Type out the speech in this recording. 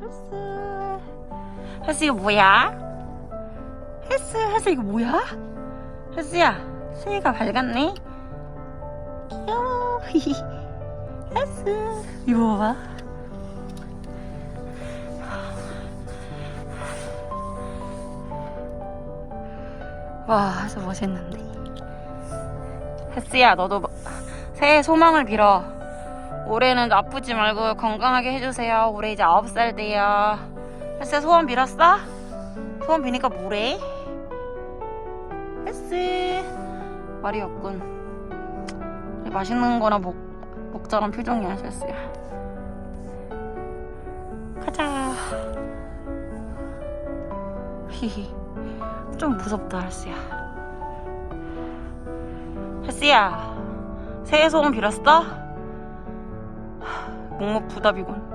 헬스. 헬스 이거 뭐야? 헬스 헬스 이거 뭐야? 헬스야 새해가 밝았네. 귀여워. 헬스. 이거 봐봐. 와 헬스 멋있는데. 헬스야 너도 새해 소망을 빌어 올해는 아프지 말고 건강하게 해주세요. 올해 이제 아홉 살 돼요. 헬스 소원 빌었어? 소원 비니까 뭐래? 헬스 말이 없군. 맛있는 거나 먹, 먹자는 표정이야, 헬스야. 가자. 히히. 좀 무섭다, 헬스야. 헬스야, 새해 소원 빌었어? 묵묵부답이군.